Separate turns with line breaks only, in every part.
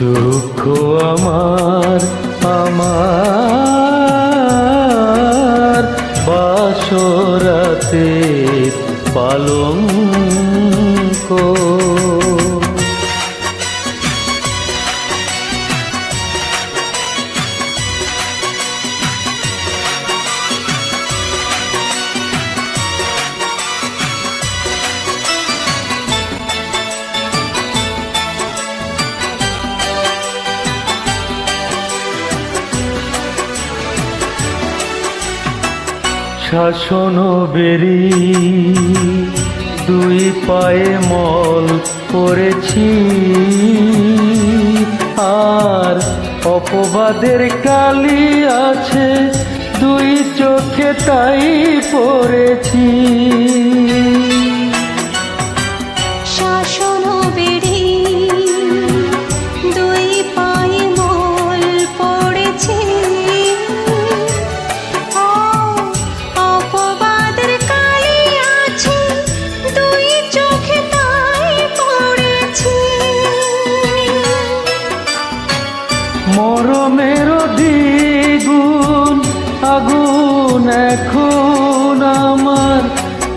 দুঃখ আমার আমার বাসরাতে পালং শাসন বেরি। দুই পায়ে মল করেছি। আর অপবাদের কালি আছে দুই চোখে তাই পড়েছি।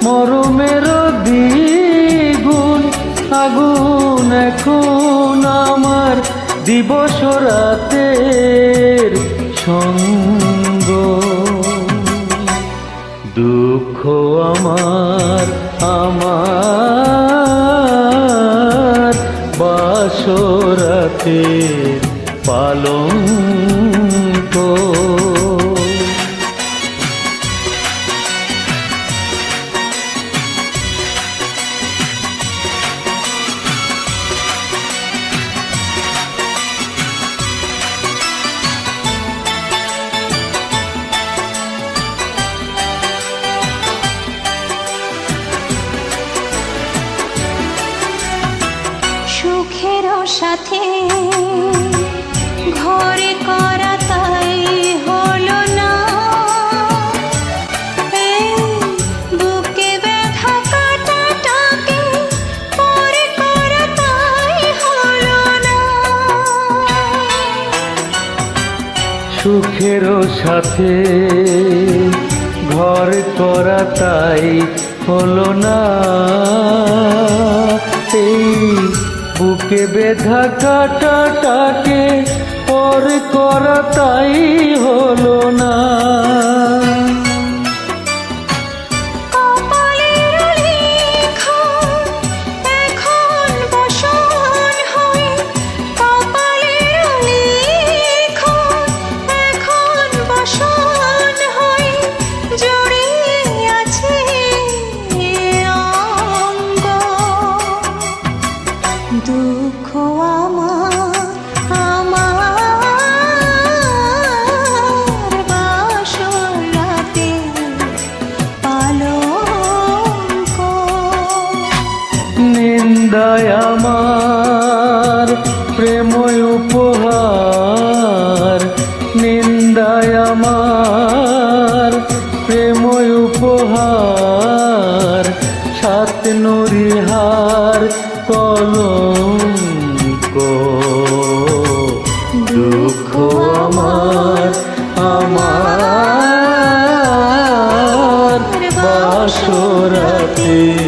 মরমের দ্বিগুণ আগুন এখন আমার দিবস রাতের সঙ্গ। দুঃখ আমার আমার বাসরাতে পালঙ্ক।
সাথে। ঘরে করা তাই হলো না। বুকে ব্যথা কাটাটাকে পরে করা তাই হলো না।
সুখের সাথে ঘর করা তাই হলো না। বুকে বেধা কাটাটাকে পর করা তাই নিন্দায় আমার প্রেময় উপহার। নিন্দায় আমার প্রেময় উপহার। সাত নুরিহার কলঙ্ক।
দুঃখ আমার
আমার। বাসরাতে